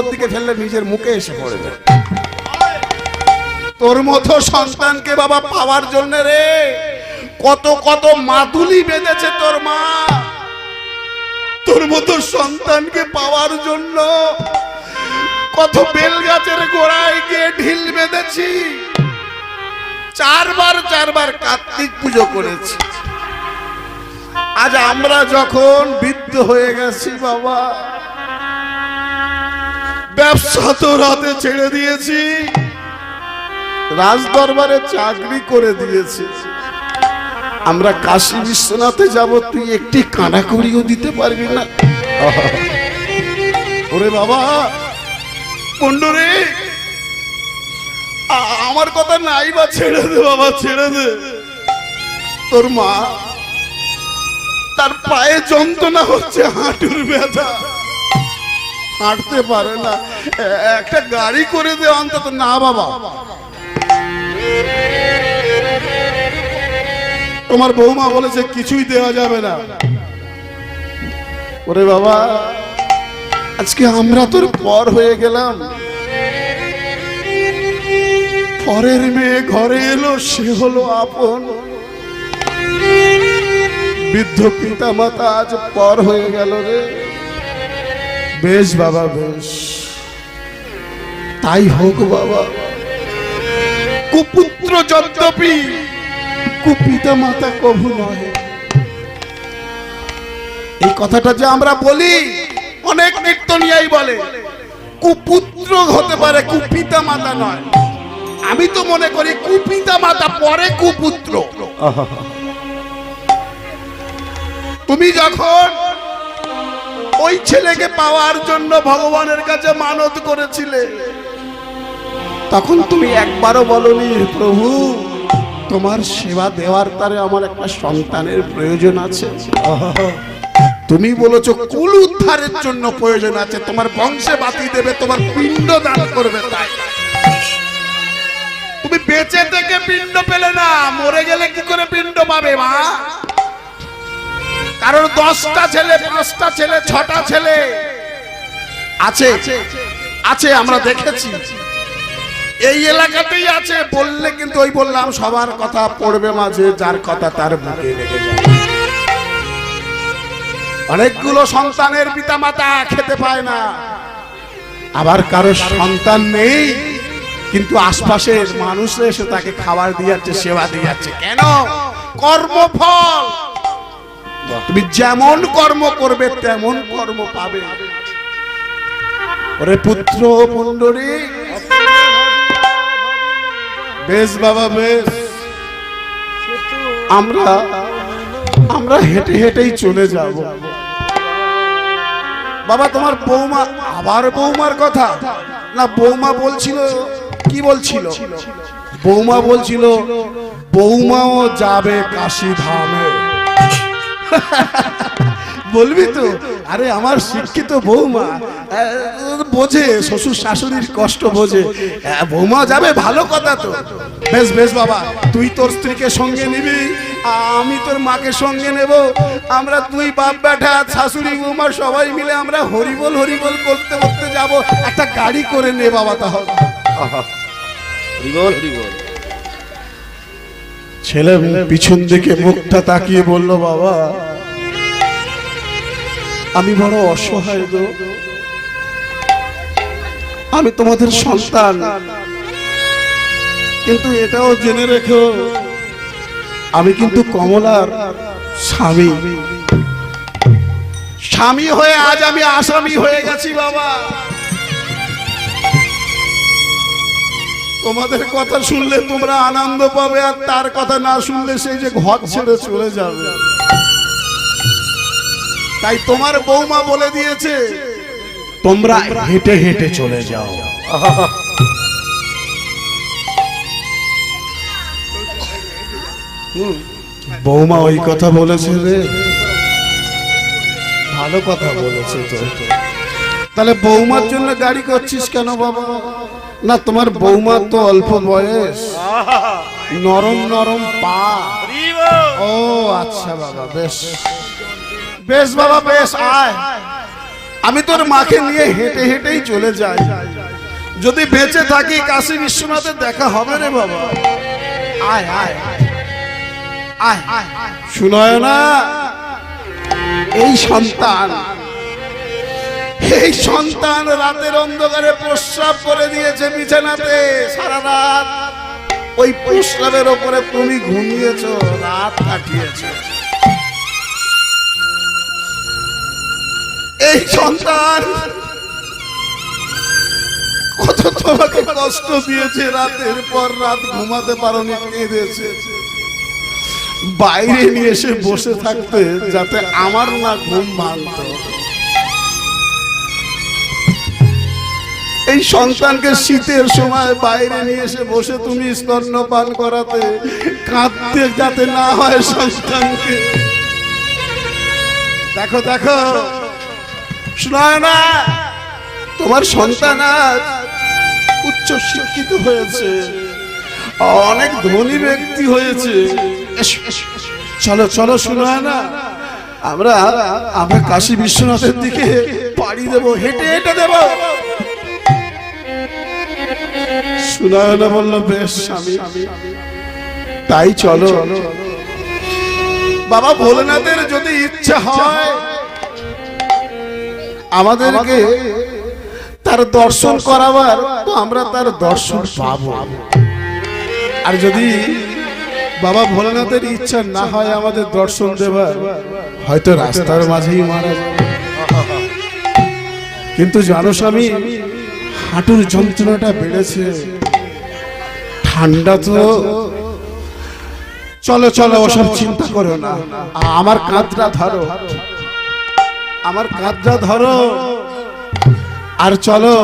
দিকে ফেললে নিজের মুখে এসে পড়বে তোর মতো সন্তানকে বাবা পাওয়ার জন্য রে, কত কত মাতুলি বেঁধেছে তোর মা। তোর মতো সন্তানকে পাওয়ার জন্য কত বেল গাছের গোড়ায় গিয়ে ঢিল বেঁধেছি। চারবার চারবার কার্তিক পুজো করেছি। আজ আমরা যখন বৃদ্ধ হয়ে গেছি বাবা ব্যবসা তো রাতে ছেড়ে দিয়েছি। রাজ দরবারে চাকরি করে দিয়েছি। আমরা কাশী বিশ্বনাথে যাব, তুই একটি কানাকড়িও দিতে পারবি না। ওরে বাবা পন্ডরে আ- আমার কথা নাই বা ছেড়ে দে বাবা, ছেড়ে দে। তোর মা, তার পায়ে যন্ত্রণা হচ্ছে, হাঁটুর ব্যথা। হাঁটতে পারে না। একটা গাড়ি করে দে অন্তত। না বাবা। তোমার বৌমা বলেছে, কিছুই দেওয়া যাবে না। ওরে বাবা, আজকে আমরা তোর পর হয়ে গেলাম। পরের মেয়ে ঘরে এলো, সে হলো আপন। বৃদ্ধ পিতা মাতা আজ পর হয়ে গেল রে। বেশ বাবা বেশ। তাই হোক বাবা। কুপুত্র যদ্যপি কুপিতা মাতা কভু নয় এই কথাটা যে আমরা বলি অনেক কীর্তনিয়াই বলে। কুপুত্র হতে পারে কুপিতা মাতা নয়। আমি তো মনে করি কুপিতা মাতা পরে কুপুত্র। তুমি যখন ওই ছেলেকে পাওয়ার জন্য ভগবানের কাছে মানত করেছিলে। তখন তুমি একবারও বলনি, প্রভু, তোমার সেবা দেওয়ার তারে আমার একটা সন্তানের প্রয়োজন আছে। তুমি বলেছ, কুল উদ্ধারের জন্য প্রয়োজন আছে। তোমার বংশে বাতি দেবে, তোমার পিণ্ড দান করবে তাই। তুমি বেঁচে থেকে পিণ্ড পেলে না, মরে গেলে কি করে পিণ্ড পাবে মা? কারণ দশটা ছেলে, পাঁচটা ছেলে, ছটা ছেলে। আছে আছে, আমরা দেখেছি। এই এলাকাতেই আছে, বললে কিন্তু ওই বললাম, সবার কথা পড়বে মাঝে, যার কথা তার বুকে লেগে অনেকগুলো সন্তানের পিতামাতা খেতে পায় না। আবার কারও সন্তান নেই, কিন্তু আশপাশের মানুষরা এসে তাকে খাবার দিয়ে যাচ্ছে সেবা দিয়ে যাচ্ছে কেন? কর্মফল। তুমি যেমন কর্ম করবে, তেমন কর্ম পাবে। ওরে পুত্র পুণ্ডরী বেশ বাবা, বেশ। আমরা আমরা হেঁটে হেঁটেই চলে যাব। বাবা, তোমার বৌমা আবার বৌমার কথা? না, বৌমা বলছিল, কি বলছিল? বৌমা বলছিল, বৌমাও যাবে কাশি ধামে। বলবি তো? আরে আমার শিক্ষিত বৌমা বোঝে শ্বশুর শাশুড়ির কষ্ট বোঝে। বৌমা যাবে ভালো কথা তো। বেশ বেশ বাবা তুই তোর স্ত্রীকে সঙ্গে নিবি আমি তোর মাকে সঙ্গে নেব। আমরা তুই বাপ বেটা শাশুড়ি বৌমা সবাই মিলে আমরা হরিবল হরিবল করতে করতে যাব। একটা গাড়ি করে নে বাবা তাহলে। হরিবল হরিবল। ছেলে পিছন দিকে মুখটা তাকিয়ে বলল, বাবা, আমি বড় অসহায় গো। আমি তোমাদের সন্তান। কিন্তু এটাও জেনে রেখো, আমি কিন্তু কমলার স্বামী। স্বামী হয়ে আজ আমি আসামি হয়ে গেছি, বাবা। তোমাদের কথা শুনলে তোমরা আনন্দ পাবে আর তার কথা না শুনলে সেই যে ঘর ছেড়ে চলে যাবে। তাই তোমার বৌমা বলে দিয়েছে তোমরা হেঁটে হেঁটে চলে যাও। বৌমা ওই কথা বলেছে রে। ভালো কথা বলেছে তো। তাহলে বৌমার জন্য গাড়ি করছিস কেন বাবা? না, তোমার বৌমা তো অল্প বয়স। নরম নরম পা। ও আচ্ছা বাবা, বেশ। বেশ বাবা, বেশ, আয়। আমি তোর মাকে নিয়ে হেঁটে হেঁটেই চলে যাই। যদি বেঁচে থাকি, কাশী বিশ্বনাথের দেখা হবে রে বাবা। আয় আয় আয় শুনয় না, এই সন্তান এই সন্তান রাতের অন্ধকারে প্রস্রাব করে দিয়েছে বিছানাতে, সারা রাত। ওই প্রস্রাবের ওপরে তুমি ঘুমিয়েছ, রাত কাটিয়েছ। এই সন্তান কত তোমাকে কষ্ট দিয়েছে, রাতের পর রাত ঘুমাতে পারোনি, কেঁদেছে। বাইরে নিয়ে এসে বসে থাকতে যাতে আমার না ঘুম ভাঙত। এই সন্তানকে শীতের সময় বাইরে নিয়ে এসে বসে তুমি স্তন্যপান করাতে, কাঁদতে যাতে না হয় সন্তানকে। দেখো দেখো। শোনায় না, তোমার সন্তান আজ উচ্চ শিক্ষিত হয়েছে, অনেক ধনী ব্যক্তি হয়েছে। চলো চলো শোনায় না। আমরা আমরা কাশী বিশ্বনাথের দিকে পাড়ি দেব, হেঁটে হেঁটে দেব। শোনায় না বলল, বেশ, স্বামী। তাই চলো। বাবা ভোলেনাথের যদি ইচ্ছা হয়, আমাদেরকে তার দর্শন করাবার, তো আমরা তার দর্শন পাবো। আর যদি বাবা ভোলেনাথের ইচ্ছা না হয় আমাদের দর্শন দেবার, হয়তো রাস্তার মাঝেই মারা কিন্তু জানো স্বামী, হাঁটুর যন্ত্রণাটা বেড়েছে। ঠান্ডা তো। চলো চলো, ওসব চিন্তা করো না। আমার কাঁধটা ধরো। আমার কাঁধটা ধরো। আর চলো,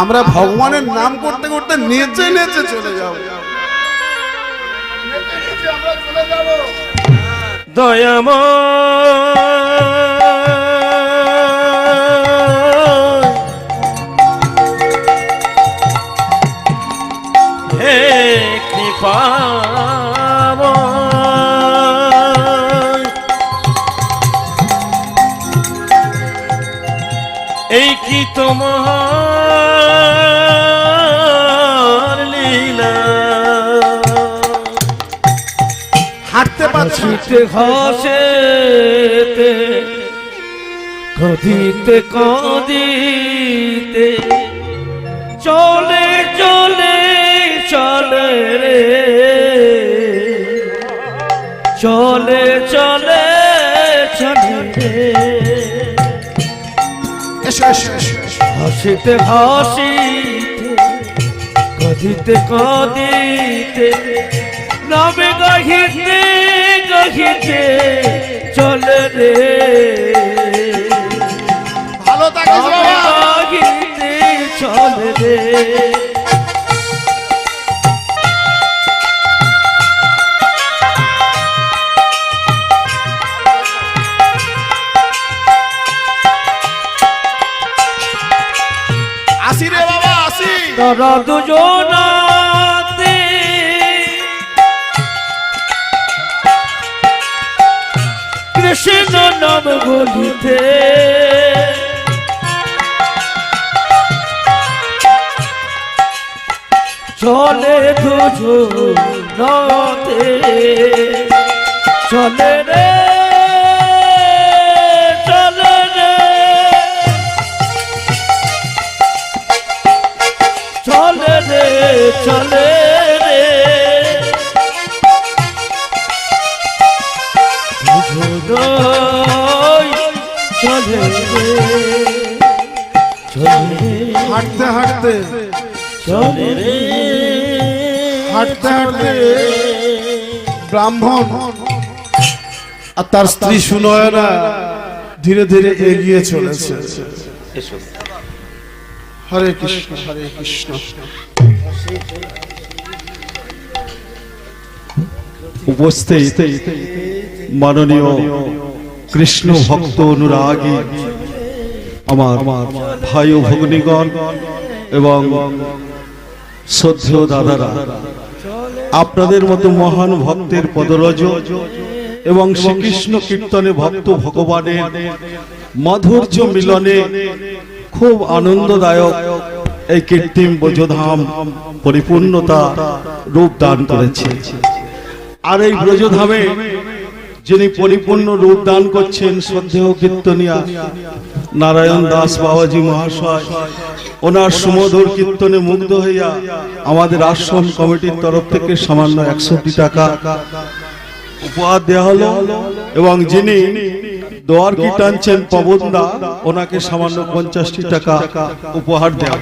আমরা ভগবানের নাম করতে করতে নেচে নেচে চলে যাও। দয়াম হাঁটতে পারছি হাসিতে হাসেতে কদিতে কদিতে চলে চলে চলে রে। চলে চলে চলে রে। এসো এসো এসো। হাসিতে হাসিতে কদিতে কদিতে নামে গাহিতে গাহিতে চলে রে। ভালো থাকিস বাবা। গাহিতে চলে রে। আসি। তারা দুজনাতে কৃষ্ণ নাম বলিতে চলে দুজনাতে চলে রে চলে রে। চলে চলে হাঁটতে হাঁটতে। চলে রে। হাঁটতে হাঁটতে। ব্রাহ্মণ। আর তার স্ত্রী সুনয়না ধীরে ধীরে এগিয়ে চলেছে। হরে কৃষ্ণ হরে কৃষ্ণ। উপস্থিত মাননীয় কৃষ্ণ ভক্ত অনুরাগী আমার ভাই ও ভগ্নীগণ এবং শ্রদ্ধেয় দাদারা, আপনাদের মতো মহান ভক্তের পদরজ এবং শ্রীকৃষ্ণ কীর্তনে ভক্ত ভগবানের মাধুর্য মিলনে খুব আনন্দদায়ক এই কৃত্রিম ব্রজধাম পরিপূর্ণতা রূপ দান করেছে। আর এই ব্রজধামে যিনি পরিপূর্ণ রূপ দান করছেন, শ্রদ্ধেয় কীর্তনিয়া নারায়ণ দাস বাবাজি মহাশয়, ওনার সুমধুর কীর্তনে মুগ্ধ হইয়া আমাদের আশ্রম কমিটির তরফ থেকে সামান্য একষট্টি টাকা উপহার দেওয়া হলো এবং যিনি দোয়ার কি টানছেন পবনদা ওনাকে সামান্য পঞ্চাশটি টাকা উপহার দেওয়া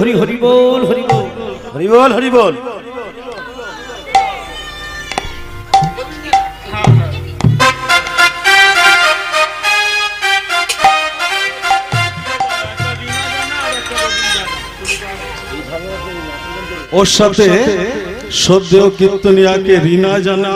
হরি হরি বল হরি বল। হরি বল হরি বল। ওর সাথে শ্রদ্ধেয় কীর্তনিয়াকে রিনা জানা।